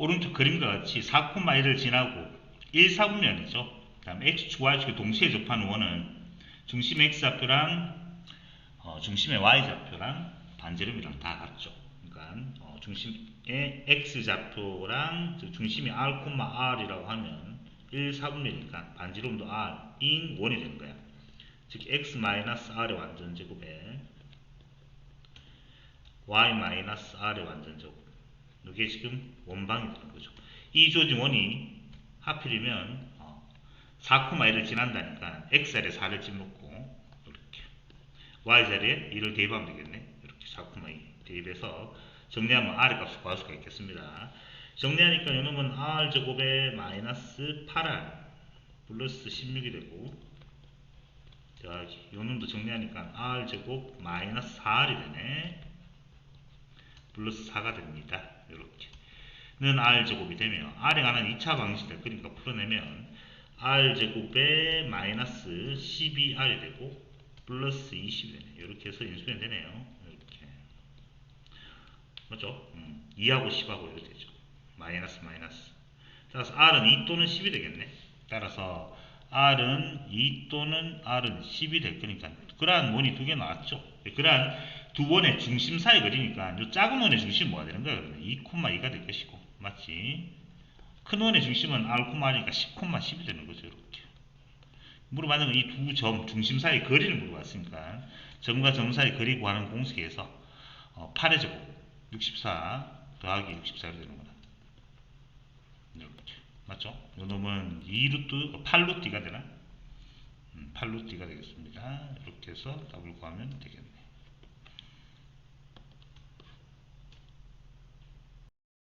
오른쪽 그림과 같이 4,1을 지나고 1, 4분면이죠. 그 다음 x축, y축이 동시에 접하는 원은 중심의 x좌표랑 어, 중심의 y좌표랑 반지름이랑 다 같죠. 그러니까 어, 중심의 x좌표랑 즉 중심이 r, r이라고 하면 1, 4분면이니까 반지름도 r인 원이 되는 거야. 즉 x-r의 완전 제곱에 y-r의 완전 제곱 이게 지금 원방이 되는 거죠. 이 조진 원이 하필이면 어, 4,1을 지난다니까 x자리에 4를 집놓고 이렇게 y자리에 2를 대입하면 되겠네. 이렇게 4,2 대입해서 정리하면 r의 값을 구할 수가 있겠습니다. 정리하니까 이놈은 r 제곱에 마이너스 8r 플러스 16이 되고 자, 요놈도 정리하니까 r 제곱 마이너스 4r이 되네. 플러스 4가 됩니다. 이렇게. 는 r 제곱이 되면 r에 관한 2차 방식을 그러니까 풀어내면 r 제곱에 마이너스 12r이 되고 플러스 20이 되네. 이렇게 해서 인수분해 되네요. 이렇게. 맞죠? 음, 2하고 10하고 이렇게 되죠. 마이너스 마이너스. 따라서 r은 2 또는 10이 되겠네. 따라서 r은 2 또는 r은 10이 될 거니까 그러한 원이 두 개 나왔죠. 그러한 두 원의 중심 사이 거리니까 이 작은 원의 중심이 뭐가 되는 거야? 2,2가 될 것이고 맞지? 큰 원의 중심은 r, r이니까 10,10이 되는 거죠. 이렇게. 물어봤는 건 이 두 점 중심 사이 거리를 물어봤으니까 점과 점 사이 거리 구하는 공식에서 어, 8의 제곱 64 더하기 64가 되는 거다. 이렇게 맞죠? 요 놈은 2루트 8루트가 되나? 음, 8루트가 되겠습니다. 이렇게 해서 답을 구하면 되겠네.